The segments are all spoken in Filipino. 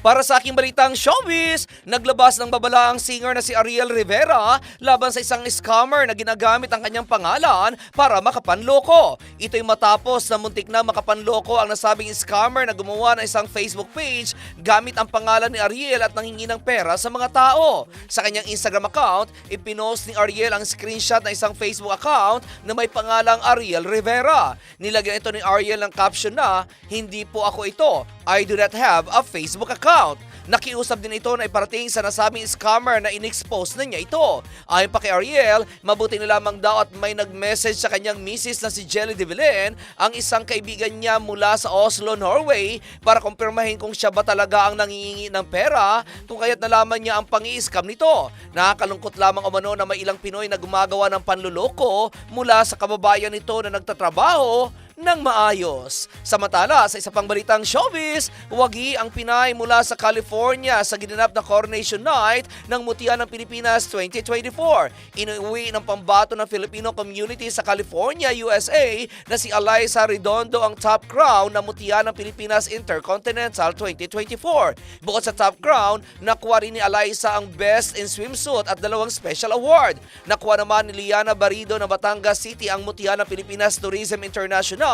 Para sa aking balitang showbiz, naglabas ng babala ang singer na si Ariel Rivera laban sa isang scammer na ginagamit ang kanyang pangalan para makapanloko. Ito'y matapos na muntik na makapanloko ang nasabing scammer na gumawa ng isang Facebook page gamit ang pangalan ni Ariel at nanghingi ng pera sa mga tao. Sa kanyang Instagram account, ipinost ni Ariel ang screenshot ng isang Facebook account na may pangalang Ariel Rivera. Nilagyan ito ni Ariel ng caption na, Hindi po ako ito. I do not have a Facebook account. Nakiusap din ito na iparating sa nasabing scammer na in-expose na niya ito. Ayon pa kay Ariel, mabuti na lamang daw at may nag-message sa kanyang misis na si Jelly de Villain, ang isang kaibigan niya mula sa Oslo, Norway, para kumpirmahin kung siya ba talaga ang nangingi ng pera kung kaya't nalaman niya ang pang-i-scam nito. Nakakalungkot lamang umano na may ilang Pinoy na gumagawa ng panluloko mula sa kababayan nito na nagtatrabaho ng maayos. Samantala, sa isa pang balitang showbiz, wagi ang Pinay mula sa California sa ginanap na Coronation Night ng Mutian ng Pilipinas 2024. Inuwi ng pambato ng Filipino community sa California, USA na si Eliza Redondo ang top crown ng Mutian ng Pilipinas Intercontinental 2024. Bukod sa top crown, nakuha rin ni Eliza ang Best in Swimsuit at dalawang special award. Nakuha naman ni Liana Barido ng Batangas City ang Mutian ng Pilipinas Tourism International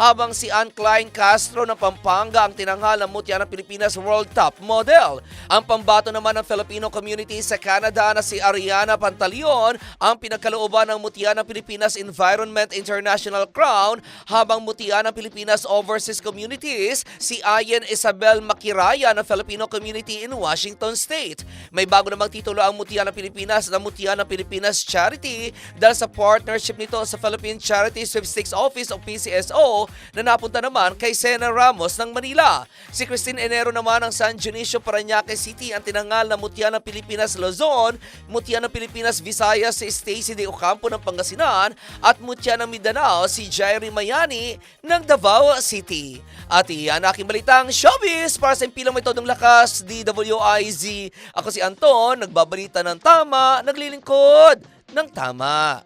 habang si Ann Klein Castro ng Pampanga ang tinanghal ng Mutya ng Pilipinas World Top Model. Ang pambato naman ng Filipino community sa Canada na si Ariana Pantaleon ang pinagkalooban ng Mutya ng Pilipinas Environment International Crown habang Mutya ng Pilipinas Overseas Communities si Ayen Isabel Makiraya ng Filipino community in Washington State. May bago namang titulo ang Mutya ng Pilipinas na Mutya ng Pilipinas Charity dahil sa partnership nito sa Philippine Charity Sweepstakes Office o PCSO na napunta naman kay Sena Ramos ng Manila. Si Christine Enero naman ng San Dionisio Parañaque City ang tinangal na Mutya ng Pilipinas Luzon, Mutya ng Pilipinas Visayas si Stacy de Ocampo ng Pangasinan at Mutya ng Mindanao si Jairi Mayani ng Davao City. At iyan aking balitang showbiz para sa impilang may todong lakas, DWIZ. Ako si Anton, nagbabalita ng tama, naglilingkod ng tama.